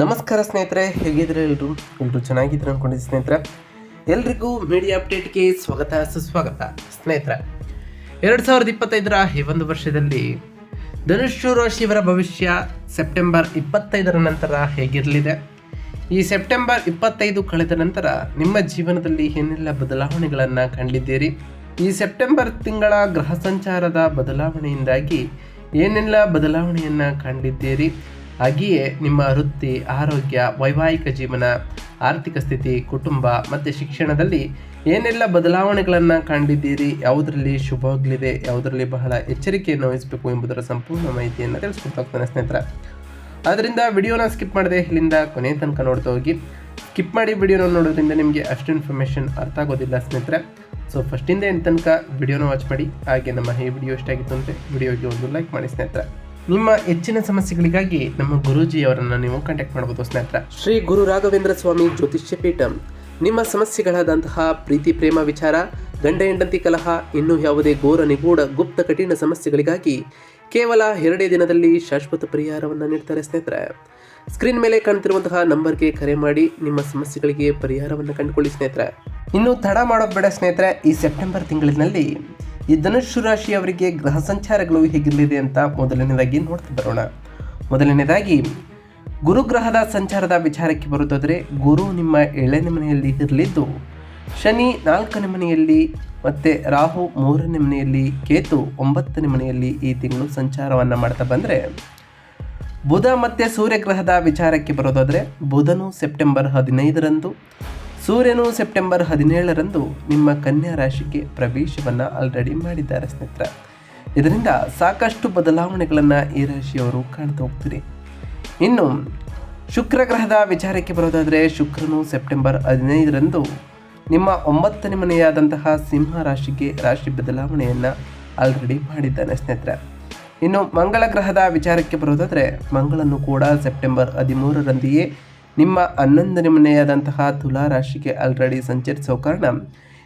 ನಮಸ್ಕಾರ ಸ್ನೇಹಿತರೆ ಹೇಗಿದ್ರೆ ಎಲ್ರು? ಎಲ್ರು ಚೆನ್ನಾಗಿದ್ರೆ ಅಂದ್ಕೊಂಡಿದ್ದೆ ಸ್ನೇಹಿತರೆ. ಎಲ್ರಿಗೂ ಮೀಡಿಯಾ ಅಪ್ಡೇಟ್ಗೆ ಸ್ವಾಗತ, ಸುಸ್ವಾಗತ ಸ್ನೇಹಿತರೆ. ಎರಡು ಸಾವಿರದ ಇಪ್ಪತ್ತೈದರ ಈ ಒಂದು ವರ್ಷದಲ್ಲಿ ಧನುಷು ರಾಶಿಯವರ ಭವಿಷ್ಯ ಸೆಪ್ಟೆಂಬರ್ ಇಪ್ಪತ್ತೈದರ ನಂತರ ಹೇಗಿರಲಿದೆ? ಈ ಸೆಪ್ಟೆಂಬರ್ ಇಪ್ಪತ್ತೈದು ಕಳೆದ ನಂತರ ನಿಮ್ಮ ಜೀವನದಲ್ಲಿ ಏನೆಲ್ಲ ಬದಲಾವಣೆಗಳನ್ನು ಕಂಡಿದ್ದೀರಿ? ಈ ಸೆಪ್ಟೆಂಬರ್ ತಿಂಗಳ ಗ್ರಹ ಸಂಚಾರದ ಬದಲಾವಣೆಯಿಂದಾಗಿ ಏನೆಲ್ಲ ಬದಲಾವಣೆಯನ್ನು ಕಂಡಿದ್ದೀರಿ? ಹಾಗೆಯೇ ನಿಮ್ಮ ವೃತ್ತಿ, ಆರೋಗ್ಯ, ವೈವಾಹಿಕ ಜೀವನ, ಆರ್ಥಿಕ ಸ್ಥಿತಿ, ಕುಟುಂಬ ಮತ್ತು ಶಿಕ್ಷಣದಲ್ಲಿ ಏನೆಲ್ಲ ಬದಲಾವಣೆಗಳನ್ನು ಕಂಡಿದ್ದೀರಿ, ಯಾವುದರಲ್ಲಿ ಶುಭವಾಗಲಿದೆ ಯಾವುದರಲ್ಲಿ ಬಹಳ ಎಚ್ಚರಿಕೆಯನ್ನು ವಹಿಸಬೇಕು ಎಂಬುದರ ಸಂಪೂರ್ಣ ಮಾಹಿತಿಯನ್ನು ತಿಳಿಸ್ಕೊಡ್ತಾ ಹೋಗ್ತಾನೆ ಸ್ನೇಹಿತರೆ. ಆದ್ದರಿಂದ ವಿಡಿಯೋನ ಸ್ಕಿಪ್ ಮಾಡದೆ ಇಲ್ಲಿಂದ ಕೊನೆ ತನಕ ನೋಡ್ತಾ ಹೋಗಿ. ಸ್ಕಿಪ್ ಮಾಡಿ ವಿಡಿಯೋನ ನೋಡೋದ್ರಿಂದ ನಿಮಗೆ ಅಷ್ಟು ಇನ್ಫಾರ್ಮೇಷನ್ ಅರ್ಥ ಆಗೋದಿಲ್ಲ ಸ್ನೇಹಿತರೆ. ಸೊ ಫಸ್ಟಿಂದ ಏನು ತನಕ ವಿಡಿಯೋನ ವಾಚ್ ಮಾಡಿ, ಹಾಗೆ ನಮ್ಮ ಈ ವಿಡಿಯೋ ಇಷ್ಟ ಆಗಿತ್ತು ಅಂದರೆ ವಿಡಿಯೋಗೆ ಒಂದು ಲೈಕ್ ಮಾಡಿ ಸ್ನೇಹಿತರೆ. ನಿಮ್ಮ ಹೆಚ್ಚಿನ ಸಮಸ್ಯೆಗಳಿಗಾಗಿ ನಮ್ಮ ಗುರೂಜಿಯವರನ್ನು ನೀವು ಕಾಂಟ್ಯಾಕ್ಟ್ ಮಾಡಬಹುದು ಸ್ನೇಹಿತರ. ಶ್ರೀ ಗುರು ರಾಘವೇಂದ್ರ ಸ್ವಾಮಿ ಜ್ಯೋತಿಷ್ಯ ಪೀಠಂ ನಿಮ್ಮ ಸಮಸ್ಯೆಗಳಾದಂತಹ ಪ್ರೀತಿ ಪ್ರೇಮ ವಿಚಾರ ಗಂಡ ಹೆಂಡತಿ ಕಲಹ ಇನ್ನೂ ಯಾವುದೇ ಘೋರ ನಿಗೂಢ ಗುಪ್ತ ಕಠಿಣ ಸಮಸ್ಯೆಗಳಿಗಾಗಿ ಕೇವಲ ಎರಡೇ ದಿನದಲ್ಲಿ ಶಾಶ್ವತ ಪರಿಹಾರವನ್ನು ನೀಡ್ತಾರೆ ಸ್ನೇಹಿತರೆ. ಸ್ಕ್ರೀನ್ ಮೇಲೆ ಕಾಣ್ತಿರುವಂತಹ ನಂಬರ್ಗೆ ಕರೆ ಮಾಡಿ ನಿಮ್ಮ ಸಮಸ್ಯೆಗಳಿಗೆ ಪರಿಹಾರವನ್ನು ಕಂಡುಕೊಳ್ಳಿ ಸ್ನೇಹಿತರೆ. ಇನ್ನು ತಡ ಮಾಡೋದು ಬೇಡ ಸ್ನೇಹಿತರೆ ಈ ಸೆಪ್ಟೆಂಬರ್ ತಿಂಗಳಿನಲ್ಲಿ ಈ ಧನುಷು ರಾಶಿಯವರಿಗೆ ಗ್ರಹ ಸಂಚಾರಗಳು ಹೇಗಿರಲಿದೆ ಅಂತ ಮೊದಲನೇದಾಗಿ ನೋಡ್ತಾ ಬರೋಣ. ಮೊದಲನೇದಾಗಿ ಗುರುಗ್ರಹದ ಸಂಚಾರದ ವಿಚಾರಕ್ಕೆ ಬರುತ್ತಾದರೆ, ಗುರು ನಿಮ್ಮ ಏಳನೇ ಮನೆಯಲ್ಲಿ ಇರಲಿದ್ದು, ಶನಿ ನಾಲ್ಕನೇ ಮನೆಯಲ್ಲಿ ಮತ್ತು ರಾಹು ಮೂರನೇ ಮನೆಯಲ್ಲಿ, ಕೇತು ಒಂಬತ್ತನೇ ಮನೆಯಲ್ಲಿ ಈ ತಿಂಗಳು ಸಂಚಾರವನ್ನು ಮಾಡ್ತಾ ಬಂದರೆ, ಬುಧ ಮತ್ತು ಸೂರ್ಯಗ್ರಹದ ವಿಚಾರಕ್ಕೆ ಬರೋದಾದರೆ, ಬುಧನು ಸೆಪ್ಟೆಂಬರ್ ಹದಿನೈದರಂದು ಸೂರ್ಯನು ಸೆಪ್ಟೆಂಬರ್ ಹದಿನೇಳರಂದು ನಿಮ್ಮ ಕನ್ಯಾ ರಾಶಿಗೆ ಪ್ರವೇಶವನ್ನು ಆಲ್ರೆಡಿ ಮಾಡಿದ್ದಾರೆ ಸ್ನೇಹಿತರ. ಇದರಿಂದ ಸಾಕಷ್ಟು ಬದಲಾವಣೆಗಳನ್ನು ಈ ರಾಶಿಯವರು ಕಾಣ್ತಾ ಹೋಗ್ತೀರಿ. ಇನ್ನು ಶುಕ್ರ ಗ್ರಹದ ವಿಚಾರಕ್ಕೆ ಬರೋದಾದರೆ ಶುಕ್ರನು ಸೆಪ್ಟೆಂಬರ್ ಹದಿನೈದರಂದು ನಿಮ್ಮ ಒಂಬತ್ತನೇ ಮನೆಯಾದಂತಹ ಸಿಂಹ ರಾಶಿಗೆ ರಾಶಿ ಬದಲಾವಣೆಯನ್ನು ಆಲ್ರೆಡಿ ಮಾಡಿದ್ದಾನೆ ಸ್ನೇಹಿತರೆ. ಇನ್ನು ಮಂಗಳ ಗ್ರಹದ ವಿಚಾರಕ್ಕೆ ಬರೋದಾದರೆ ಮಂಗಳನು ಕೂಡ ಸೆಪ್ಟೆಂಬರ್ ಹದಿಮೂರರಂತೆಯೇ ನಿಮ್ಮ ಹನ್ನೊಂದನೇ ಮನೆಯಾದಂತಹ ತುಲಾ ರಾಶಿಗೆ ಆಲ್ರೆಡಿ ಸಂಚರಿಸೋ ಕಾರಣ,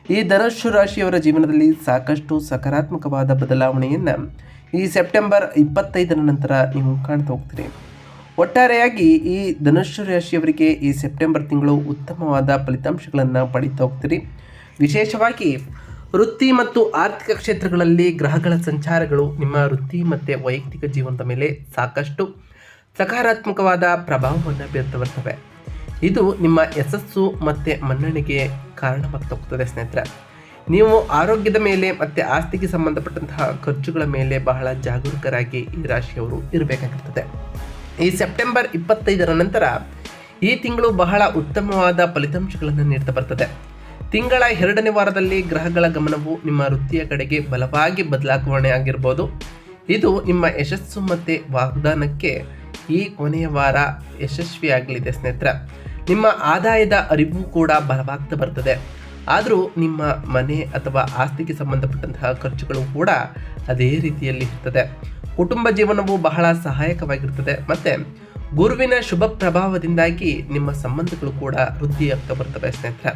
ಈ ಧನುಷು ರಾಶಿಯವರ ಜೀವನದಲ್ಲಿ ಸಾಕಷ್ಟು ಸಕಾರಾತ್ಮಕವಾದ ಬದಲಾವಣೆಯನ್ನು ಈ ಸೆಪ್ಟೆಂಬರ್ ಇಪ್ಪತ್ತೈದರ ನಂತರ ನೀವು ಕಾಣ್ತಾ ಹೋಗ್ತೀರಿ. ಒಟ್ಟಾರೆಯಾಗಿ ಈ ಧನುಷು ರಾಶಿಯವರಿಗೆ ಈ ಸೆಪ್ಟೆಂಬರ್ ತಿಂಗಳು ಉತ್ತಮವಾದ ಫಲಿತಾಂಶಗಳನ್ನು ಪಡೀತಾ ಹೋಗ್ತೀರಿ. ವಿಶೇಷವಾಗಿ ವೃತ್ತಿ ಮತ್ತು ಆರ್ಥಿಕ ಕ್ಷೇತ್ರಗಳಲ್ಲಿ ಗ್ರಹಗಳ ಸಂಚಾರಗಳು ನಿಮ್ಮ ವೃತ್ತಿ ಮತ್ತು ವೈಯಕ್ತಿಕ ಜೀವನದ ಮೇಲೆ ಸಾಕಷ್ಟು ಸಕಾರಾತ್ಮಕವಾದ ಪ್ರಭಾವವನ್ನು ಬೀರ್ತವರ್ತವೆ ಇದು ನಿಮ್ಮ ಯಶಸ್ಸು ಮತ್ತು ಮನ್ನಣೆಗೆ ಕಾರಣವಾಗ್ತೋಗ್ತದೆ ಸ್ನೇಹಿತರೆ. ನೀವು ಆರೋಗ್ಯದ ಮೇಲೆ ಮತ್ತು ಆಸ್ತಿಗೆ ಸಂಬಂಧಪಟ್ಟಂತಹ ಖರ್ಚುಗಳ ಮೇಲೆ ಬಹಳ ಜಾಗರೂಕರಾಗಿ ಈ ರಾಶಿಯವರು ಇರಬೇಕಾಗಿರ್ತದೆ. ಈ ಸೆಪ್ಟೆಂಬರ್ ಇಪ್ಪತ್ತೈದರ ನಂತರ ಈ ತಿಂಗಳು ಬಹಳ ಉತ್ತಮವಾದ ಫಲಿತಾಂಶಗಳನ್ನು ನೀಡ್ತಾ ಬರ್ತದೆ. ತಿಂಗಳ ಎರಡನೇ ವಾರದಲ್ಲಿ ಗ್ರಹಗಳ ಗಮನವು ನಿಮ್ಮ ವೃತ್ತಿಯ ಕಡೆಗೆ ಬಲವಾಗಿ ಬದಲಾವಣೆ ಆಗಿರ್ಬೋದು. ಇದು ನಿಮ್ಮ ಯಶಸ್ಸು ಮತ್ತು ವಾಗ್ದಾನಕ್ಕೆ ಈ ಕೊನೆಯ ವಾರ ಯಶಸ್ವಿಯಾಗಲಿದೆ ಸ್ನೇಹಿತರೆ. ನಿಮ್ಮ ಆದಾಯದ ಅರಿವು ಕೂಡ ಬಲವಾಗ್ತಾ ಬರ್ತದೆ. ಆದರೂ ನಿಮ್ಮ ಮನೆ ಅಥವಾ ಆಸ್ತಿಗೆ ಸಂಬಂಧಪಟ್ಟಂತಹ ಖರ್ಚುಗಳು ಕೂಡ ಅದೇ ರೀತಿಯಲ್ಲಿ ಇರ್ತದೆ. ಕುಟುಂಬ ಜೀವನವು ಬಹಳ ಸಹಾಯಕವಾಗಿರ್ತದೆ. ಮತ್ತು ಗುರುವಿನ ಶುಭ ಪ್ರಭಾವದಿಂದಾಗಿ ನಿಮ್ಮ ಸಂಬಂಧಗಳು ಕೂಡ ವೃದ್ಧಿಯಾಗ್ತಾ ಬರ್ತವೆ ಸ್ನೇಹಿತರೆ.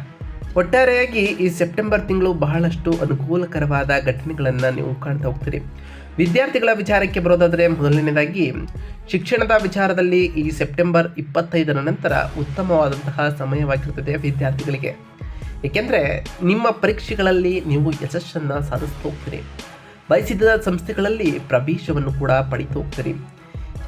ಒಟ್ಟಾರೆಯಾಗಿ ಈ ಸೆಪ್ಟೆಂಬರ್ ತಿಂಗಳು ಬಹಳಷ್ಟು ಅನುಕೂಲಕರವಾದ ಘಟನೆಗಳನ್ನು ನೀವು ಕಾಣ್ತಾ ಹೋಗ್ತೀರಿ. ವಿದ್ಯಾರ್ಥಿಗಳ ವಿಚಾರಕ್ಕೆ ಬರೋದಾದರೆ ಮೊದಲನೇದಾಗಿ ಶಿಕ್ಷಣದ ವಿಚಾರದಲ್ಲಿ ಈ ಸೆಪ್ಟೆಂಬರ್ ಇಪ್ಪತ್ತೈದರ ನಂತರ ಉತ್ತಮವಾದಂತಹ ಸಮಯವಾಗಿರುತ್ತದೆ ವಿದ್ಯಾರ್ಥಿಗಳಿಗೆ. ಏಕೆಂದರೆ ನಿಮ್ಮ ಪರೀಕ್ಷೆಗಳಲ್ಲಿ ನೀವು ಯಶಸ್ಸನ್ನು ಸಾಧಿಸ್ತಾ ಹೋಗ್ತೀರಿ. ಬಯಸಿದ ಸಂಸ್ಥೆಗಳಲ್ಲಿ ಪ್ರವೇಶವನ್ನು ಕೂಡ ಪಡೀತಾ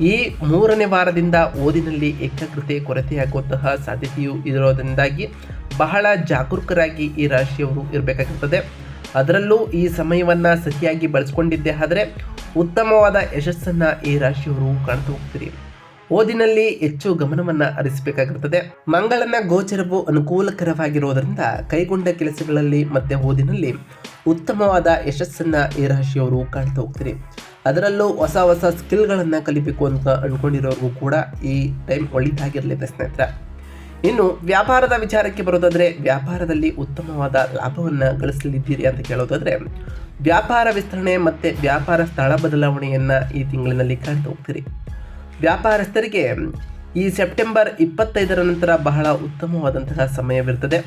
ಈ ಮೂರನೇ ವಾರದಿಂದ ಓದಿನಲ್ಲಿ ಏಕಾಗ್ರತೆ, ಕೊರತೆಯಾಗುವಂತಹ ಸಾಧ್ಯತೆಯು ಇರೋದರಿಂದಾಗಿ ಬಹಳ ಜಾಗರೂಕರಾಗಿ ಈ ರಾಶಿಯವರು ಇರಬೇಕಾಗಿರ್ತದೆ. ಅದರಲ್ಲೂ ಈ ಸಮಯವನ್ನು ಸತಿಯಾಗಿ ಬಳಸ್ಕೊಂಡಿದ್ದೆ ಆದರೆ ಉತ್ತಮವಾದ ಯಶಸ್ಸನ್ನು ಈ ರಾಶಿಯವರು ಕಾಣ್ತಾ ಹೋಗ್ತೀರಿ. ಓದಿನಲ್ಲಿ ಹೆಚ್ಚು ಗಮನವನ್ನು ಹರಿಸಬೇಕಾಗಿರ್ತದೆ. ಮಂಗಳನ ಗೋಚರವು ಅನುಕೂಲಕರವಾಗಿರುವುದರಿಂದ ಕೈಗೊಂಡ ಕೆಲಸಗಳಲ್ಲಿ ಮತ್ತೆ ಓದಿನಲ್ಲಿ ಉತ್ತಮವಾದ ಯಶಸ್ಸನ್ನು ಈ ರಾಶಿಯವರು ಕಾಣ್ತಾ ಹೋಗ್ತೀರಿ. ಅದರಲ್ಲೂ ಹೊಸ ಹೊಸ ಸ್ಕಿಲ್ಗಳನ್ನು ಕಲಿಬೇಕು ಅಂತ ಅಂದ್ಕೊಂಡಿರೋರಿಗೂ ಕೂಡ ಈ ಟೈಮ್ ಒಳ್ಳೆಯದಾಗಿರಲಿದೆ ಸ್ನೇಹಿತರೆ. ಇನ್ನು ವ್ಯಾಪಾರದ ವಿಚಾರಕ್ಕೆ ಬರೋದಾದರೆ ವ್ಯಾಪಾರದಲ್ಲಿ ಉತ್ತಮವಾದ ಲಾಭವನ್ನು ಗಳಿಸಲಿದ್ದೀರಿ ಅಂತ ಕೇಳೋದಾದರೆ, ವ್ಯಾಪಾರ ವಿಸ್ತರಣೆ ಮತ್ತು ವ್ಯಾಪಾರ ಸ್ಥಳ ಬದಲಾವಣೆಯನ್ನು ಈ ತಿಂಗಳಿನಲ್ಲಿ ಕಾಣ್ತಾ ಹೋಗ್ತೀರಿ. ವ್ಯಾಪಾರಸ್ಥರಿಗೆ ಈ ಸೆಪ್ಟೆಂಬರ್ ಇಪ್ಪತ್ತೈದರ ನಂತರ ಬಹಳ ಉತ್ತಮವಾದಂತಹ ಸಮಯವಿರುತ್ತದೆ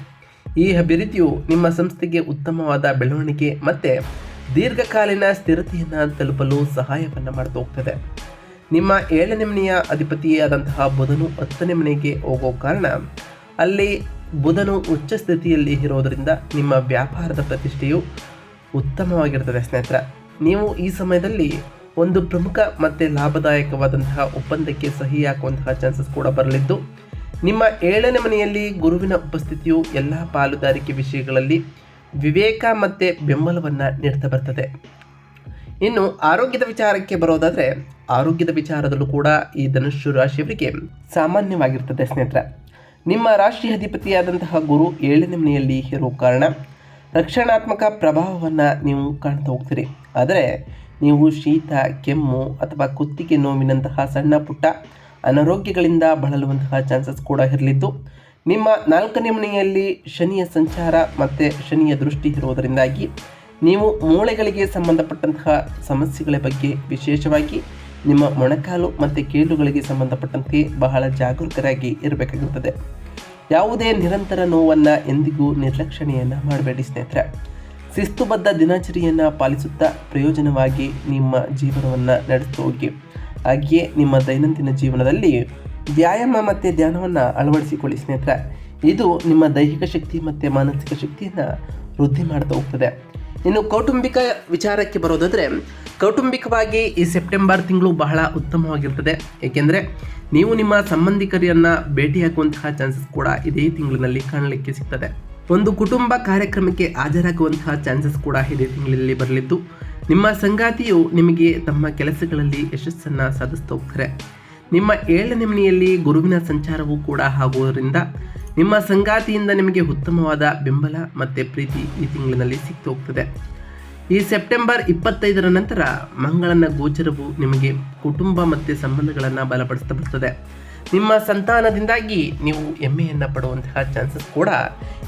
ಈ ಅಭಿವೃದ್ಧಿಯು ನಿಮ್ಮ ಸಂಸ್ಥೆಗೆ ಉತ್ತಮವಾದ ಬೆಳವಣಿಗೆ ಮತ್ತು ದೀರ್ಘಕಾಲೀನ ಸ್ಥಿರತೆಯನ್ನು ತಲುಪಲು ಸಹಾಯವನ್ನು ಮಾಡ್ತಾ ಹೋಗ್ತದೆ. ನಿಮ್ಮ ಏಳನೇ ಮನೆಯ ಅಧಿಪತಿಯಾದಂತಹ ಬುಧನು ಹತ್ತನೇ ಮನೆಗೆ ಹೋಗೋ ಕಾರಣ, ಅಲ್ಲಿ ಬುಧನು ಉಚ್ಚ ಸ್ಥಿತಿಯಲ್ಲಿ ಇರೋದರಿಂದ ನಿಮ್ಮ ವ್ಯಾಪಾರದ ಪ್ರತಿಷ್ಠೆಯು ಉತ್ತಮವಾಗಿರ್ತದೆ ಸ್ನೇಹಿತರ. ನೀವು ಈ ಸಮಯದಲ್ಲಿ ಒಂದು ಪ್ರಮುಖ ಮತ್ತು ಲಾಭದಾಯಕವಾದಂತಹ ಒಪ್ಪಂದಕ್ಕೆ ಸಹಿ ಹಾಕುವಂತಹ ಚಾನ್ಸಸ್ ಕೂಡ ಬರಲಿದ್ದು, ನಿಮ್ಮ ಏಳನೇ ಮನೆಯಲ್ಲಿ ಗುರುವಿನ ಉಪಸ್ಥಿತಿಯು ಎಲ್ಲ ಪಾಲುದಾರಿಕೆ ವಿಷಯಗಳಲ್ಲಿ ವಿವೇಕ ಮತ್ತು ಬೆಂಬಲವನ್ನು ನೀಡ್ತಾ ಬರ್ತದೆ. ಇನ್ನು ಆರೋಗ್ಯದ ವಿಚಾರಕ್ಕೆ ಬರೋದಾದರೆ ಆರೋಗ್ಯದ ವಿಚಾರದಲ್ಲೂ ಕೂಡ ಈ ಧನುಷ್ಯ ರಾಶಿಯವರಿಗೆ ಸಾಮಾನ್ಯವಾಗಿರ್ತದೆ ಸ್ನೇಹಿತರೆ. ನಿಮ್ಮ ರಾಶಿ ಅಧಿಪತಿಯಾದಂತಹ ಗುರು ಏಳನೇ ಮನೆಯಲ್ಲಿ ಇರೋ ಕಾರಣ ರಕ್ಷಣಾತ್ಮಕ ಪ್ರಭಾವವನ್ನು ನೀವು ಕಾಣ್ತಾ ಹೋಗ್ತೀರಿ. ಆದರೆ ನೀವು ಶೀತ, ಕೆಮ್ಮು ಅಥವಾ ಕುತ್ತಿಗೆ ನೋವಿನಂತಹ ಸಣ್ಣ ಪುಟ್ಟ ಅನಾರೋಗ್ಯಗಳಿಂದ ಬಳಲುವಂತಹ ಚಾನ್ಸಸ್ ಕೂಡ ಇರಲಿದ್ದು, ನಿಮ್ಮ ನಾಲ್ಕನೇ ಮನೆಯಲ್ಲಿ ಶನಿಯ ಸಂಚಾರ ಮತ್ತು ಶನಿಯ ದೃಷ್ಟಿ ಇರುವುದರಿಂದಾಗಿ ನೀವು ಮೂಳೆಗಳಿಗೆ ಸಂಬಂಧಪಟ್ಟಂತಹ ಸಮಸ್ಯೆಗಳ ಬಗ್ಗೆ ವಿಶೇಷವಾಗಿ ನಿಮ್ಮ ಮೊಣಕಾಲು ಮತ್ತು ಕೇಳುಗಳಿಗೆ ಸಂಬಂಧಪಟ್ಟಂತೆ ಬಹಳ ಜಾಗರೂಕರಾಗಿ ಇರಬೇಕಾಗುತ್ತದೆ ಯಾವುದೇ ನಿರಂತರ ನೋವನ್ನು ಎಂದಿಗೂ ನಿರ್ಲಕ್ಷಣೆಯನ್ನು ಮಾಡಬೇಡಿ ಸ್ನೇಹಿತರೆ. ಶಿಸ್ತುಬದ್ಧ ದಿನಚರಿಯನ್ನು ಪಾಲಿಸುತ್ತಾ ಪ್ರಯೋಜನವಾಗಿ ನಿಮ್ಮ ಜೀವನವನ್ನು ನಡೆಸ್ತಾ ಹೋಗಿ. ಹಾಗೆಯೇ ನಿಮ್ಮ ದೈನಂದಿನ ಜೀವನದಲ್ಲಿ ವ್ಯಾಯಾಮ ಮತ್ತು ಧ್ಯಾನವನ್ನು ಅಳವಡಿಸಿಕೊಳ್ಳಿ ಸ್ನೇಹಿತರೆ. ಇದು ನಿಮ್ಮ ದೈಹಿಕ ಶಕ್ತಿ ಮತ್ತು ಮಾನಸಿಕ ಶಕ್ತಿಯನ್ನು ವೃದ್ಧಿ ಮಾಡ್ತಾ ಹೋಗ್ತದೆ. ಇನ್ನು ಕೌಟುಂಬಿಕ ವಿಚಾರಕ್ಕೆ ಬರೋದಾದರೆ, ಕೌಟುಂಬಿಕವಾಗಿ ಈ ಸೆಪ್ಟೆಂಬರ್ ತಿಂಗಳು ಬಹಳ ಉತ್ತಮವಾಗಿರ್ತದೆ. ಏಕೆಂದರೆ, ನೀವು ನಿಮ್ಮ ಸಂಬಂಧಿಕರನ್ನು ಭೇಟಿಯಾಗುವಂತಹ ಚಾನ್ಸಸ್ ಕೂಡ ಇದೇ ತಿಂಗಳಿನಲ್ಲಿ ಕಾಣಲಿಕ್ಕೆ ಸಿಗ್ತದೆ. ಒಂದು ಕುಟುಂಬ ಕಾರ್ಯಕ್ರಮಕ್ಕೆ ಹಾಜರಾಗುವಂತಹ ಚಾನ್ಸಸ್ ಕೂಡ ಇದೇ ತಿಂಗಳಲ್ಲಿ ಬರಲಿದ್ದು, ನಿಮ್ಮ ಸಂಗಾತಿಯು ನಿಮಗೆ ತಮ್ಮ ಕೆಲಸಗಳಲ್ಲಿ ಯಶಸ್ಸನ್ನು ಸಾಧಿಸ್ತಾ ಹೋಗ್ತಾರೆ. ನಿಮ್ಮ ಏಳನೇ ಮನೆಯಲ್ಲಿ ಗುರುವಿನ ಸಂಚಾರವೂ ಕೂಡ ಆಗುವುದರಿಂದ ನಿಮ್ಮ ಸಂಗಾತಿಯಿಂದ ನಿಮಗೆ ಉತ್ತಮವಾದ ಬೆಂಬಲ ಮತ್ತು ಪ್ರೀತಿ ಈ ತಿಂಗಳಿನಲ್ಲಿ ಸಿಕ್ತು ಹೋಗ್ತದೆ. ಈ ಸೆಪ್ಟೆಂಬರ್ ಇಪ್ಪತ್ತೈದರ ನಂತರ ಮಂಗಳನ ಗೋಚರವು ನಿಮಗೆ ಕುಟುಂಬ ಮತ್ತು ಸಂಬಂಧಗಳನ್ನು ಬಲಪಡಿಸ್ತಾ ಬರ್ತದೆ. ನಿಮ್ಮ ಸಂತಾನದಿಂದಾಗಿ ನೀವು ಹೆಮ್ಮೆಯನ್ನು ಪಡುವಂತಹ ಚಾನ್ಸಸ್ ಕೂಡ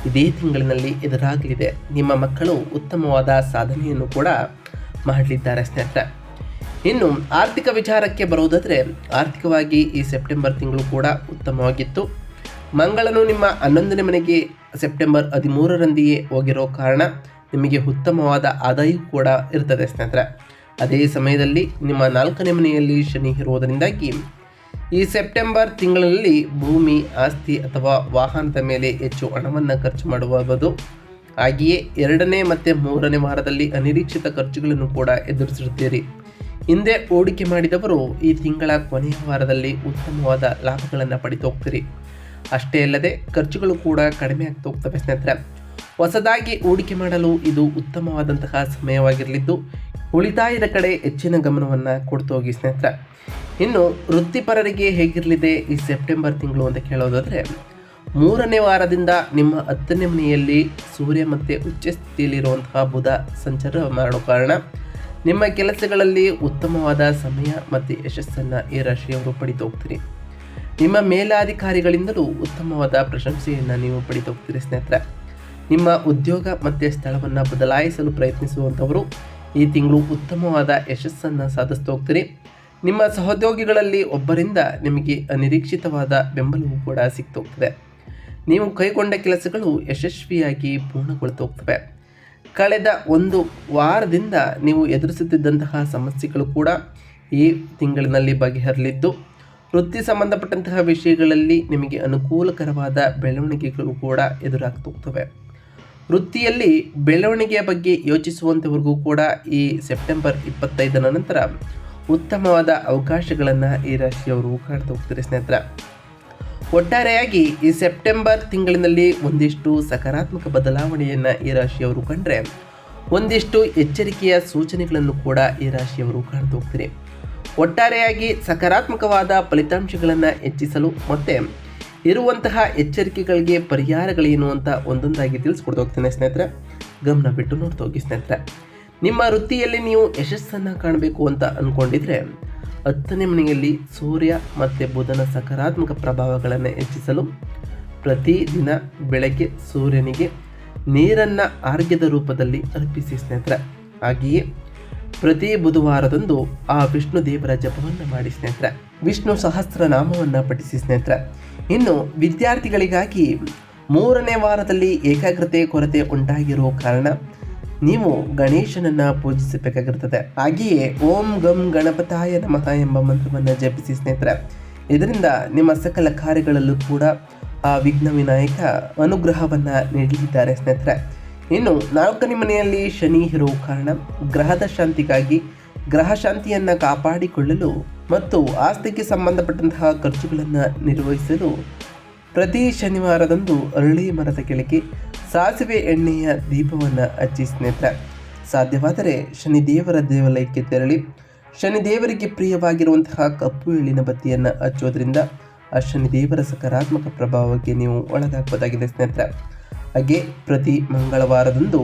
ಇದೇ ತಿಂಗಳಿನಲ್ಲಿ ಎದುರಾಗಲಿದೆ. ನಿಮ್ಮ ಮಕ್ಕಳು ಉತ್ತಮವಾದ ಸಾಧನೆಯನ್ನು ಕೂಡ ಮಾಡಲಿದ್ದಾರೆ ಸ್ನೇಹಿತರೆ ಇನ್ನು ಆರ್ಥಿಕ ವಿಚಾರಕ್ಕೆ ಬರುವುದಾದರೆ ಆರ್ಥಿಕವಾಗಿ ಈ ಸೆಪ್ಟೆಂಬರ್ ತಿಂಗಳು ಕೂಡ ಉತ್ತಮವಾಗಿತ್ತು. ಮಂಗಳನು ನಿಮ್ಮ ಹನ್ನೊಂದನೇ ಮನೆಗೆ ಸೆಪ್ಟೆಂಬರ್ ಹದಿಮೂರರಂದಿಯೇ ಹೋಗಿರೋ ಕಾರಣ ನಿಮಗೆ ಉತ್ತಮವಾದ ಆದಾಯ ಕೂಡ ಇರ್ತದೆ ಸ್ನೇಹಿತರೆ. ಅದೇ ಸಮಯದಲ್ಲಿ ನಿಮ್ಮ ನಾಲ್ಕನೇ ಮನೆಯಲ್ಲಿ ಶನಿ ಇರುವುದರಿಂದಾಗಿ ಈ ಸೆಪ್ಟೆಂಬರ್ ತಿಂಗಳಲ್ಲಿ ಭೂಮಿ, ಆಸ್ತಿ ಅಥವಾ ವಾಹನದ ಮೇಲೆ ಹೆಚ್ಚು ಹಣವನ್ನು ಖರ್ಚು ಮಾಡುವುದು ಹಾಗೆಯೇ ಎರಡನೇ ಮತ್ತು ಮೂರನೇ ವಾರದಲ್ಲಿ ಅನಿರೀಕ್ಷಿತ ಖರ್ಚುಗಳನ್ನು ಕೂಡ ಎದುರಿಸಿರುತ್ತೀರಿ. ಹಿಂದೆ ಹೂಡಿಕೆ ಮಾಡಿದವರು ಈ ತಿಂಗಳ ಕೊನೆಯ ವಾರದಲ್ಲಿ ಉತ್ತಮವಾದ ಲಾಭಗಳನ್ನು ಪಡೆದು ಹೋಗ್ತೀರಿ ಅಷ್ಟೇ ಅಲ್ಲದೆ ಖರ್ಚುಗಳು ಕೂಡ ಕಡಿಮೆ ಆಗ್ತಾ ಹೋಗ್ತವೆ ಸ್ನೇಹಿತರೆ. ಹೊಸದಾಗಿ ಹೂಡಿಕೆ ಮಾಡಲು ಇದು ಉತ್ತಮವಾದಂತಹ ಸಮಯವಾಗಿರಲಿದ್ದು, ಉಳಿತಾಯದ ಕಡೆ ಹೆಚ್ಚಿನ ಗಮನವನ್ನು ಕೊಡ್ತು ಹೋಗಿ ಸ್ನೇಹಿತರೆ. ಇನ್ನು ವೃತ್ತಿಪರರಿಗೆ ಹೇಗಿರಲಿದೆ ಈ ಸೆಪ್ಟೆಂಬರ್ ತಿಂಗಳು ಅಂತ ಕೇಳೋದಾದರೆ, ಮೂರನೇ ವಾರದಿಂದ ನಿಮ್ಮ ಹತ್ತನೇ ಮನೆಯಲ್ಲಿ ಸೂರ್ಯ ಮತ್ತು ಉಚ್ಚ ಸ್ಥಿತಿಯಲ್ಲಿರುವಂತಹ ಬುಧ ಸಂಚಾರ ಮಾಡೋ ಕಾರಣ, ನಿಮ್ಮ ಕೆಲಸಗಳಲ್ಲಿ ಉತ್ತಮವಾದ ಸಮಯ ಮತ್ತು ಯಶಸ್ಸನ್ನು ಈ ರಾಶಿಯವರು ಪಡಿತು ಹೋಗ್ತೀರಿ. ನಿಮ್ಮ ಮೇಲಾಧಿಕಾರಿಗಳಿಂದಲೂ ಉತ್ತಮವಾದ ಪ್ರಶಂಸೆಯನ್ನು ನೀವು ಪಡಿತು ಸ್ನೇಹಿತರೆ. ನಿಮ್ಮ ಉದ್ಯೋಗ ಮತ್ತು ಸ್ಥಳವನ್ನು ಬದಲಾಯಿಸಲು ಪ್ರಯತ್ನಿಸುವಂಥವರು ಈ ತಿಂಗಳು ಉತ್ತಮವಾದ ಯಶಸ್ಸನ್ನು ಸಾಧಿಸ್ತಾ ಹೋಗ್ತೀರಿ. ನಿಮ್ಮ ಸಹೋದ್ಯೋಗಿಗಳಲ್ಲಿ ಒಬ್ಬರಿಂದ ನಿಮಗೆ ಅನಿರೀಕ್ಷಿತವಾದ ಬೆಂಬಲವೂ ಕೂಡ ಸಿಗ್ತಾ ನೀವು ಕೈಗೊಂಡ ಕೆಲಸಗಳು ಯಶಸ್ವಿಯಾಗಿ ಪೂರ್ಣಗೊಳ್ತಾ ಹೋಗ್ತವೆ. ಕಳೆದ ಒಂದು ವಾರದಿಂದ ನೀವು ಎದುರಿಸುತ್ತಿದ್ದಂತಹ ಸಮಸ್ಯೆಗಳು ಕೂಡ ಈ ತಿಂಗಳಿನಲ್ಲಿ ಬಗೆಹರಲಿದ್ದು ವೃತ್ತಿ ಸಂಬಂಧಪಟ್ಟಂತಹ ವಿಷಯಗಳಲ್ಲಿ ನಿಮಗೆ ಅನುಕೂಲಕರವಾದ ಬೆಳವಣಿಗೆಗಳು ಕೂಡ ಎದುರಾಗ್ತೋಗ್ತವೆ. ವೃತ್ತಿಯಲ್ಲಿ ಬೆಳವಣಿಗೆಯ ಬಗ್ಗೆ ಯೋಚಿಸುವಂಥವ್ರಿಗೂ ಕೂಡ ಈ ಸೆಪ್ಟೆಂಬರ್ ಇಪ್ಪತ್ತೈದರ ನಂತರ ಉತ್ತಮವಾದ ಅವಕಾಶಗಳನ್ನು ಈ ರಾಶಿಯವರು ಕಾಣ್ತಾ ಹೋಗ್ತಾರೆ ಸ್ನೇಹಿತರ. ಒಟ್ಟಾರೆಯಾಗಿ ಈ ಸೆಪ್ಟೆಂಬರ್ ತಿಂಗಳಿನಲ್ಲಿ ಒಂದಿಷ್ಟು ಸಕಾರಾತ್ಮಕ ಬದಲಾವಣೆಯನ್ನು ಈ ರಾಶಿಯವರು ಕಂಡ್ರೆ, ಒಂದಿಷ್ಟು ಎಚ್ಚರಿಕೆಯ ಸೂಚನೆಗಳನ್ನು ಕೂಡ ಈ ರಾಶಿಯವರು ಕಾಣ್ತಾ ಹೋಗ್ತಾರೆ ಒಟ್ಟಾರೆಯಾಗಿ ಸಕಾರಾತ್ಮಕವಾದ ಫಲಿತಾಂಶಗಳನ್ನು ಹೆಚ್ಚಿಸಲು ಮತ್ತು ಇರುವಂತಹ ಎಚ್ಚರಿಕೆಗಳಿಗೆ ಪರಿಹಾರಗಳೇನು ಅಂತ ಒಂದೊಂದಾಗಿ ತಿಳಿಸ್ಕೊಡ್ತಾ ಹೋಗ್ತೇನೆ ಸ್ನೇಹಿತರೆ. ಗಮನ ಬಿಟ್ಟು ನೋಡ್ತಾ ಹೋಗಿ ಸ್ನೇಹಿತರೆ. ನಿಮ್ಮ ವೃತ್ತಿಯಲ್ಲಿ ನೀವು ಯಶಸ್ಸನ್ನು ಕಾಣಬೇಕು ಅಂತ ಅಂದ್ಕೊಂಡಿದ್ರೆ ಹತ್ತನೇ ಮನೆಯಲ್ಲಿ ಸೂರ್ಯ ಮತ್ತು ಬುಧನ ಸಕಾರಾತ್ಮಕ ಪ್ರಭಾವಗಳನ್ನು ಹೆಚ್ಚಿಸಲು ಪ್ರತಿದಿನ ಬೆಳಗ್ಗೆ ಸೂರ್ಯನಿಗೆ ನೀರನ್ನು ಆರೋಗ್ಯದ ರೂಪದಲ್ಲಿ ಅರ್ಪಿಸಿ ಸ್ನೇಹಿತರೆ. ಹಾಗೆಯೇ ಪ್ರತಿ ಬುಧವಾರದಂದು ಆ ವಿಷ್ಣು ದೇವರ ಜಪವನ್ನು ಮಾಡಿ ಸ್ನೇಹಿತರೆ. ವಿಷ್ಣು ಸಹಸ್ರನಾಮವನ್ನು ಪಠಿಸಿ ಸ್ನೇಹಿತರೆ. ಇನ್ನು ವಿದ್ಯಾರ್ಥಿಗಳಿಗಾಗಿ ಮೂರನೇ ವಾರದಲ್ಲಿ ಏಕಾಗ್ರತೆ, ಕೊರತೆ ಉಂಟಾಗಿರೋ ಕಾರಣ ನೀವು ಗಣೇಶನನ್ನು ಪೂಜಿಸಬೇಕಾಗಿರ್ತದೆ. ಹಾಗೆಯೇ ಓಂ ಗಂ ಗಣಪತಾಯ ನಮಃ ಎಂಬ ಮಂತ್ರವನ್ನು ಜಪಿಸಿ ಸ್ನೇಹಿತರೆ. ಇದರಿಂದ ನಿಮ್ಮ ಸಕಲ ಕಾರ್ಯಗಳಲ್ಲೂ ಕೂಡ ಆ ವಿಘ್ನ ವಿನಾಯಕ ಅನುಗ್ರಹವನ್ನು ನೀಡಲಿದ್ದಾರೆ ಸ್ನೇಹಿತರೆ. ಇನ್ನು ನಾಲ್ಕನೇ ಮನೆಯಲ್ಲಿ ಶನಿ ಇರುವ ಕಾರಣ ಗ್ರಹದ ಶಾಂತಿಗಾಗಿ ಗ್ರಹ ಶಾಂತಿಯನ್ನು ಕಾಪಾಡಿಕೊಳ್ಳಲು ಮತ್ತು ಆಸ್ತಿಗೆ ಸಂಬಂಧಪಟ್ಟಂತಹ ಖರ್ಚುಗಳನ್ನು ನಿರ್ವಹಿಸಲು ಪ್ರತಿ ಶನಿವಾರದಂದು ಅರಳಿ ಮರದ ಕೆಳಗೆ ಸಾಸಿವೆ ಎಣ್ಣೆಯ ದೀಪವನ್ನು ಹಚ್ಚಿ ಸ್ನೇಹಿತರೆ. ಸಾಧ್ಯವಾದರೆ ಶನಿದೇವರ ದೇವಾಲಯಕ್ಕೆ ತೆರಳಿ ಶನಿದೇವರಿಗೆ ಪ್ರಿಯವಾಗಿರುವಂತಹ ಕಪ್ಪು ಎಳ್ಳಿನ ಬತ್ತಿಯನ್ನು ಹಚ್ಚೋದ್ರಿಂದ ಆ ಶನಿದೇವರ ಸಕಾರಾತ್ಮಕ ಪ್ರಭಾವಕ್ಕೆ ನೀವು ಒಳಗಾಗಬಹುದಾಗಿದೆ ಸ್ನೇಹಿತರೆ. ಹಾಗೆ ಪ್ರತಿ ಮಂಗಳವಾರದಂದು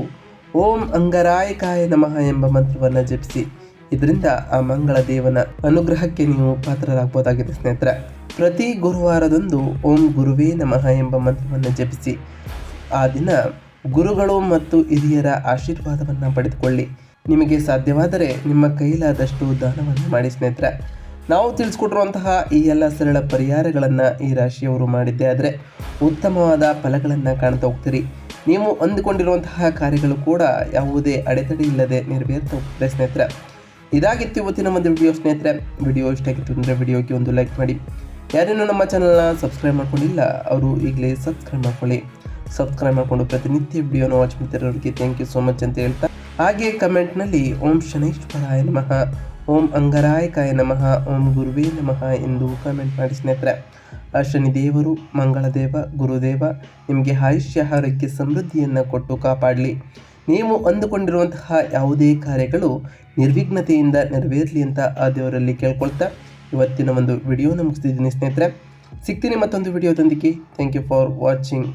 ಓಂ ಅಂಗರಾಯಕಾಯ ನಮಃ ಎಂಬ ಮಂತ್ರವನ್ನು ಜಪಿಸಿ. ಇದರಿಂದ ಆ ಮಂಗಳ ದೇವನ ಅನುಗ್ರಹಕ್ಕೆ ನೀವು ಪಾತ್ರರಾಗಬಹುದಾಗಿದೆ ಸ್ನೇಹಿತರೆ. ಪ್ರತಿ ಗುರುವಾರದಂದು ಓಂ ಗುರುವೇ ನಮಃ ಎಂಬ ಮಂತ್ರವನ್ನು ಜಪಿಸಿ. ಆ ದಿನ ಗುರುಗಳು ಮತ್ತು ಹಿರಿಯರ ಆಶೀರ್ವಾದವನ್ನು ಪಡೆದುಕೊಳ್ಳಿ. ನಿಮಗೆ ಸಾಧ್ಯವಾದರೆ ನಿಮ್ಮ ಕೈಲಾದಷ್ಟು ದಾನವನ್ನು ಮಾಡಿ ಸ್ನೇಹಿತರೆ. ನಾವು ತಿಳಿಸ್ಕೊಟ್ಟಿರುವಂತಹ ಈ ಎಲ್ಲ ಸರಳ ಪರಿಹಾರಗಳನ್ನು ಈ ರಾಶಿಯವರು ಮಾಡಿದ್ದೆ ಆದರೆ ಉತ್ತಮವಾದ ಫಲಗಳನ್ನು ಕಾಣ್ತಾ ಹೋಗ್ತೀರಿ. ನೀವು ಅಂದುಕೊಂಡಿರುವಂತಹ ಕಾರ್ಯಗಳು ಕೂಡ ಯಾವುದೇ ಅಡೆತಡೆ ಇಲ್ಲದೆ ನೆರವೇರ್ತಾ ಹೋಗ್ತದೆ ಸ್ನೇಹಿತರೆ. ಇದಾಗಿತ್ತು ಇವತ್ತಿನ ಒಂದು ವಿಡಿಯೋ ಸ್ನೇಹಿತರೆ. ವಿಡಿಯೋ ಇಷ್ಟ ಆಗಿತ್ತು ಅಂದರೆ ವಿಡಿಯೋಗೆ ಒಂದು ಲೈಕ್ ಮಾಡಿ. ಯಾರೇನೂ ನಮ್ಮ ಚಾನಲ್ನ ಸಬ್ಸ್ಕ್ರೈಬ್ ಮಾಡ್ಕೊಂಡಿಲ್ಲ, ಅವರು ಈಗಲೇ ಸಬ್ಸ್ಕ್ರೈಬ್ ಮಾಡ್ಕೊಳ್ಳಿ. ಸಬ್ಸ್ಕ್ರೈಬ್ ಮಾಡಿಕೊಂಡು ಪ್ರತಿನಿತ್ಯ ವಿಡಿಯೋನ ವಾಚ್ ಮಾಡ್ತಿರೋರಿಗೆ ಥ್ಯಾಂಕ್ ಯು ಸೋ ಮಚ್ ಅಂತ ಹೇಳ್ತಾ. ಹಾಗೆ ಕಮೆಂಟ್ನಲ್ಲಿ ಓಂ ಶನೇಶ್ವರಾಯ ನಮಃ. ಓಂ ಅಂಗರಾಯಕಾಯ ನಮಃ, ಓಂ ಗುರುವೇ ನಮಃ ಎಂದು ಕಮೆಂಟ್ ಮಾಡಿ ಸ್ನೇಹಿತರೆ. ಆ ಶನಿದೇವರು ಮಂಗಳದೇವ, ಗುರುದೇವ, ನಿಮಗೆ ಆಯುಷ್ಯ ಆರೋಗ್ಯ ಸಮೃದ್ಧಿಯನ್ನು ಕೊಟ್ಟು ಕಾಪಾಡಲಿ. ನೀವು ಅಂದುಕೊಂಡಿರುವಂತಹ ಯಾವುದೇ ಕಾರ್ಯಗಳು ನಿರ್ವಿಘ್ನತೆಯಿಂದ ನೆರವೇರಲಿ ಅಂತ ಆ ದೇವರಲ್ಲಿ ಕೇಳ್ಕೊಳ್ತಾ ಇವತ್ತಿನ ಒಂದು ವಿಡಿಯೋನ ಮುಗಿಸ್ತಿದ್ದೀನಿ ಸ್ನೇಹಿತರೆ. ಸಿಗ್ತೀನಿ ಮತ್ತೊಂದು ವಿಡಿಯೋದೊಂದಿಗೆ ಥ್ಯಾಂಕ್ ಯು ಫಾರ್ ವಾಚಿಂಗ್